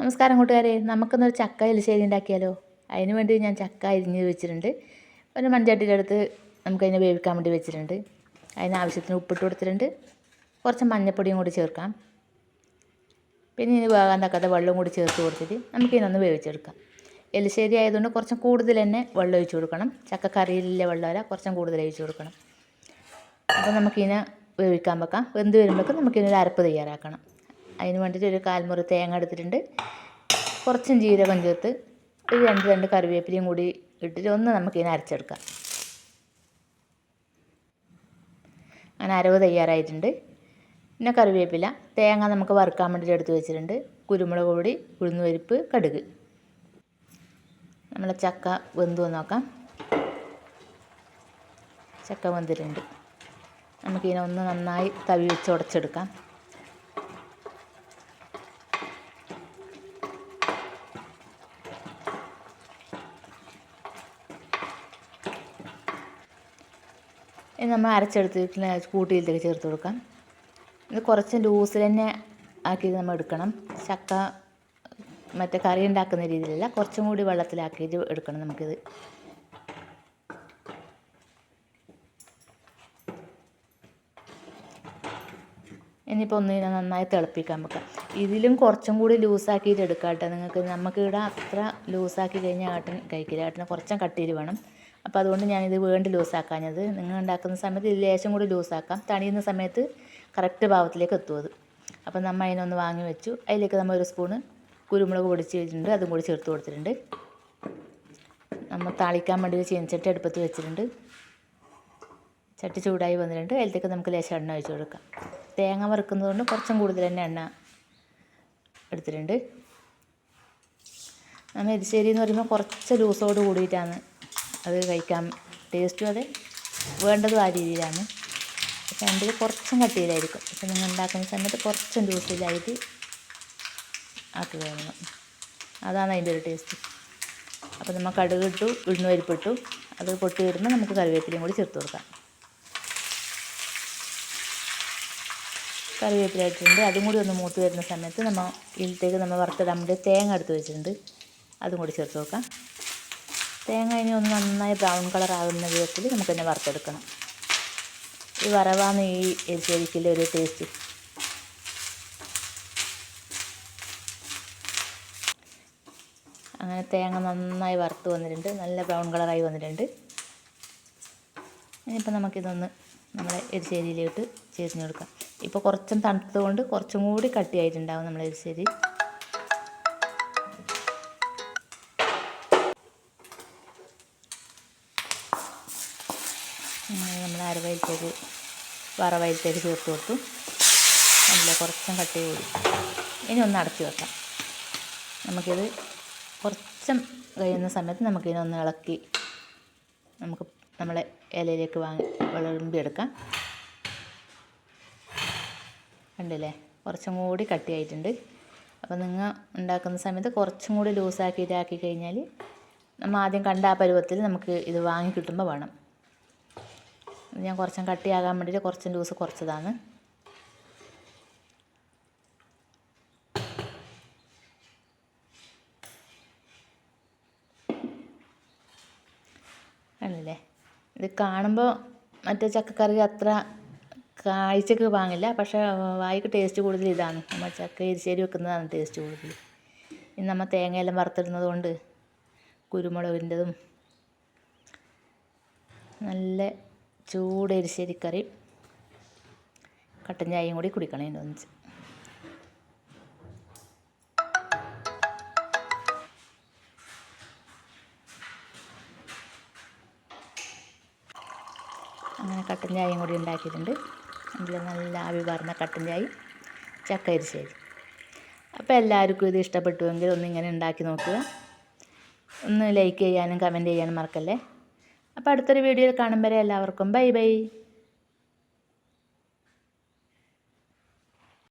നമസ്കാരം കൂട്ടുകാരെ. നമുക്കിന്നൊരു ചക്ക എലിശ്ശേരി ഉണ്ടാക്കിയാലോ? അതിന് വേണ്ടി ഞാൻ ചക്ക അരിഞ്ഞ് വെച്ചിട്ടുണ്ട്. ഒരു മൺചട്ടിയുടെ അടുത്ത് നമുക്കതിനെ വേവിക്കാൻ വേണ്ടി വെച്ചിട്ടുണ്ട്. അതിന് ആവശ്യത്തിന് ഉപ്പിട്ട് കൊടുത്തിട്ടുണ്ട്. കുറച്ച് മഞ്ഞൾപ്പൊടിയും കൂടി ചേർക്കാം. പിന്നെ ഇനി വേകാൻ തക്കാത്ത വെള്ളം കൂടി ചേർത്ത് കൊടുത്തിട്ട് നമുക്കിതിനൊന്ന് വേവിച്ചെടുക്കാം. എലിശ്ശേരി ആയതുകൊണ്ട് കുറച്ചും കൂടുതൽ തന്നെ വെള്ളം ഒഴിച്ച് കൊടുക്കണം. ചക്ക കറിയിലെ വെള്ളമല്ല കുറച്ചും കൂടുതൽ ഒഴിച്ച് കൊടുക്കണം. അപ്പോൾ നമുക്കിതിനെ വേവിക്കാൻ വെക്കാം. വെന്ത് വരുമ്പോഴേക്കും നമുക്കിതിനൊരു അരപ്പ് തയ്യാറാക്കണം. അതിന് വേണ്ടിയിട്ട് ഒരു കാൽമുറി തേങ്ങ എടുത്തിട്ടുണ്ട്. കുറച്ചും ജീരകം ചേർത്ത് ഒരു രണ്ട് രണ്ട് കറിവേപ്പിലയും കൂടി ഇട്ടിട്ട് ഒന്ന് നമുക്കിതിനെ അരച്ചെടുക്കാം. അങ്ങനെ അരവ് തയ്യാറായിട്ടുണ്ട്. പിന്നെ കറിവേപ്പില തേങ്ങ നമുക്ക് വറുക്കാൻ വേണ്ടിയിട്ട് എടുത്ത് വെച്ചിട്ടുണ്ട്. കുരുമുളക് പൊടി ഉഴുന്ന് പരിപ്പ് കടുക്. നമ്മളെ ചക്ക വെന്തു നോക്കാം. ചക്ക വെന്തിട്ടുണ്ട്. നമുക്കിതിനെ ഒന്ന് നന്നായി തവി വെച്ച് ഉടച്ചെടുക്കാം. ഇനി നമ്മൾ അരച്ചെടുത്ത് കൂട്ടിയിലേക്ക് ചേർത്ത് കൊടുക്കാം. ഇത് കുറച്ച് ലൂസിൽ തന്നെ ആക്കി നമ്മൾ എടുക്കണം. ചക്ക മറ്റേ കറി ഉണ്ടാക്കുന്ന രീതിയിലല്ല കുറച്ചും കൂടി വെള്ളത്തിലാക്കിയിട്ട് എടുക്കണം നമുക്കിത്. ഇനിയിപ്പോൾ ഒന്ന് നന്നായി തിളപ്പിക്കാൻ വെക്കാം ഇതിലും കുറച്ചും കൂടി ലൂസാക്കിയിട്ട് എടുക്കാം കേട്ടോ. നിങ്ങൾക്ക് നമുക്ക് ഇവിടെ അത്ര ലൂസാക്കി കഴിഞ്ഞാൽ ആട്ടിന് കഴിക്കില്ല. ആട്ടിന് കുറച്ചും കട്ടിയിൽ വേണം. അപ്പോൾ അതുകൊണ്ട് ഞാനിത് വീണ്ടും ലൂസാക്കാഞ്ഞത്. നിങ്ങൾ ഉണ്ടാക്കുന്ന സമയത്ത് ഇത് ലേശം കൂടി ലൂസാക്കാം. തണിയുന്ന സമയത്ത് കറക്റ്റ് ഭാവത്തിലേക്ക് എത്തും അത്. അപ്പോൾ നമ്മൾ അതിനൊന്ന് വാങ്ങി വെച്ചു. അതിലേക്ക് നമ്മൾ ഒരു സ്പൂണ് കുരുമുളക് പൊടിച്ച് വെച്ചിട്ടുണ്ട് അതും കൂടി ചേർത്ത് കൊടുത്തിട്ടുണ്ട്. നമ്മൾ താളിക്കാൻ വേണ്ടി ഒരു ചീനച്ചട്ടി അടുപ്പത്ത് വെച്ചിട്ടുണ്ട്. ചട്ടി ചൂടായി വന്നിട്ടുണ്ട്. അതിലേക്ക് നമുക്ക് ലേശം എണ്ണ ഒഴിച്ച് കൊടുക്കാം. തേങ്ങ വറുക്കുന്നതുകൊണ്ട് കുറച്ചും കൂടുതൽ തന്നെ എണ്ണ എടുത്തിട്ടുണ്ട്. നമ്മൾ എരിശ്ശേരി എന്ന് പറയുമ്പോൾ കുറച്ച് ലൂസോട് കൂടിയിട്ടാണ് അത് കഴിക്കാൻ ടേസ്റ്റും അതെ വേണ്ടതും ആ രീതിയിലാണ്. പക്ഷെ എന്റെ കുറച്ചും കട്ടിയിലായിരിക്കും പക്ഷെ നിങ്ങൾ ഉണ്ടാക്കുന്ന സമയത്ത് കുറച്ചും ലൂസിലായിട്ട് ആക്കി വേണം. അതാണ് അതിന്റെ ഒരു ടേസ്റ്റ് അപ്പോൾ നമ്മൾ കടുക് ഇട്ടു ഉഴുന്ന് പരിപ്പിട്ടു അത് പൊട്ടി വരുമ്പോൾ നമുക്ക് കറിവേപ്പിലയും കൂടി ചേർത്ത് കൊടുക്കാം. കറിവേപ്പില ഇട്ടിട്ടുണ്ട്. അതും കൂടി ഒന്ന് മൂത്ത് വരുന്ന സമയത്ത് നമ്മൾ ഇതിലത്തേക്ക് നമ്മൾ വറുത്തിടാൻ വേണ്ടി തേങ്ങ എടുത്ത് വെച്ചിട്ടുണ്ട്. അതും കൂടി ചേർത്ത് കൊടുക്കാം. തേങ്ങ ഇനി ഒന്ന് നന്നായി ബ്രൗൺ കളർ ആകുന്ന വിധത്തിൽ നമുക്ക് തന്നെ വറുത്തെടുക്കണം. ഈ വറവാണ് ഈ എരിശ്ശേരിക്കിലെ ഒരു ടേസ്റ്റ് അങ്ങനെ തേങ്ങ നന്നായി വറുത്ത് വന്നിട്ടുണ്ട്. നല്ല ബ്രൗൺ കളറായി വന്നിട്ടുണ്ട്. ഇനിയിപ്പോൾ നമുക്കിതൊന്ന് നമ്മളെ എരിശ്ശേരിയിലോട്ട് ചേർന്ന് കൊടുക്കാം. ഇപ്പോൾ കുറച്ചും തണുത്തതുകൊണ്ട് കുറച്ചും കൂടി കട്ടിയായിട്ടുണ്ടാവും നമ്മളെ എരിശ്ശേരി. നമ്മൾ അരവയിലേക്ക് വറവയിലേക്ക് ചേർത്ത് കൊടുത്തു. നല്ല കുറച്ചും കട്ടി കൂടി ഇനി ഒന്ന് അടച്ചു വെക്കാം. നമുക്കിത് കുറച്ചും കഴിയുന്ന സമയത്ത് നമുക്കിതിനൊന്ന് ഇളക്കി നമുക്ക് നമ്മളെ ഇലയിലേക്ക് വാങ്ങി വിളമ്പിയെടുക്കാം. കണ്ടില്ലേ? കുറച്ചും കൂടി കട്ടിയായിട്ടുണ്ട് അപ്പോൾ നിങ്ങൾ ഉണ്ടാക്കുന്ന സമയത്ത് കുറച്ചും കൂടി ലൂസാക്കി ഇതാക്കി കഴിഞ്ഞാൽ നമ്മൾ ആദ്യം കണ്ട ആ പരുവത്തിൽ നമുക്ക് ഇത് വാങ്ങി കിട്ടുമ്പോൾ വേണം. ഞാൻ കുറച്ചും കട്ടിയാകാൻ വേണ്ടിയിട്ട് കുറച്ചും ലൂസ് കുറച്ചതാണ്. ആണല്ലേ ഇത് കാണുമ്പോൾ മറ്റേ ചക്കക്കറി അത്ര കാഴ്ചക്ക് വാങ്ങില്ല. പക്ഷേ വായിക്ക് ടേസ്റ്റ് കൂടുതൽ ഇതാണ്. നമ്മൾ ചക്ക എരിശ്ശേരി വെക്കുന്നതാണ് ടേസ്റ്റ് കൂടുതൽ. ഇനി നമ്മൾ തേങ്ങയെല്ലാം വറുത്തിടുന്നത് കൊണ്ട് കുരുമുളകിന്റെതും നല്ല ചൂട് എരിശ്ശേരിക്കറി കട്ടൻ ചായയും കൂടി കുടിക്കണം ഇതിന്റെ ഒന്നിച്ച്. അങ്ങനെ കട്ടൻ ചായയും കൂടി ഉണ്ടാക്കിയിട്ടുണ്ട്. അതിൽ നല്ല ആവി പറഞ്ഞ കട്ടൻ ചായയും ചക്ക എരിശ്ശേരി അപ്പോൾ എല്ലാവർക്കും ഇത് ഇഷ്ടപ്പെട്ടുവെങ്കിൽ ഒന്നിങ്ങനെ ഉണ്ടാക്കി നോക്കുക. ഒന്ന് ലൈക്ക് ചെയ്യാനും കമന്റ് ചെയ്യാനും മറക്കല്ലേ? അപ്പോൾ അടുത്തൊരു വീഡിയോയിൽ കാണുമ്പോൾ എല്ലാവർക്കും. Bye bye.